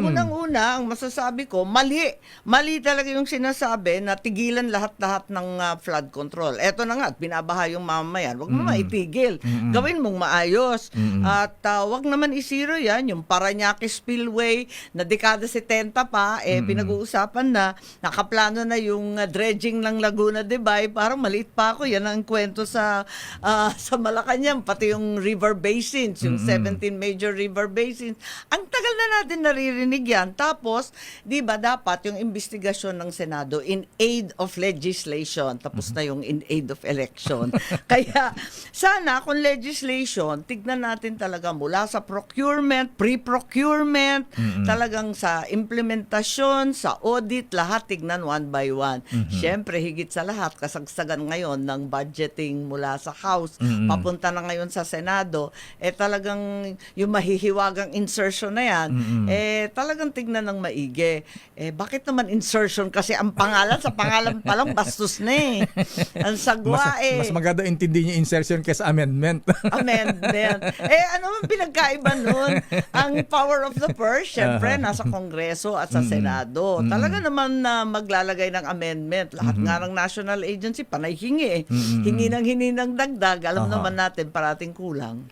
unang-una, ang masasabi ko, mali. Mali talaga yung sinasabi na tigilan lahat-lahat ng ah, flood control. Eto na nga, binabaha yung mamamayan. Huwag mo maitigil. Gawin mong maayos. At ah, wag naman isiro yan, yung Paranaque Spillway na dekada 70 pa, eh, pinag-uusapan na, nakaplano na yung ah, dredging ng Laguna de Bay. Parang maliit pa ako. Yan ang kwento sa, ah, sa Malacanang, pati yung river basins, yung 17 major river basins. Ang tagal na natin naririnig yan. Tapos, di ba dapat yung investigasyon ng Senado in aid of legislation. Tapos na yung in aid of election. Kaya, sana kung legislation, tignan natin talaga mula sa procurement, pre-procurement, talagang sa implementasyon, sa audit, lahat tignan one by one. Siyempre, higit sa lahat, kasagsagan ngayon ng budgeting mula sa House, papunta na ngayon sa Senado, eh talagang yung mahihiwagang insertion na yan, eh talagang tignan ng maigi. Eh bakit naman insertion? Kasi ang pangalan, sa pangalan pa lang, bastos na eh. Ang sagwa Mas, eh. mas maganda intindi niyo insertion kaysa amendment. amendment. Eh, ano man pinagkaiba nun? Ang power of the purse, syempre, nasa Kongreso at sa Senado. Talaga naman na maglalagay ng amendment. Lahat nga ng national agency, panay hingi eh. Hingi ng hingi ng dagdag. Alam Aha. naman natin, parating kulang.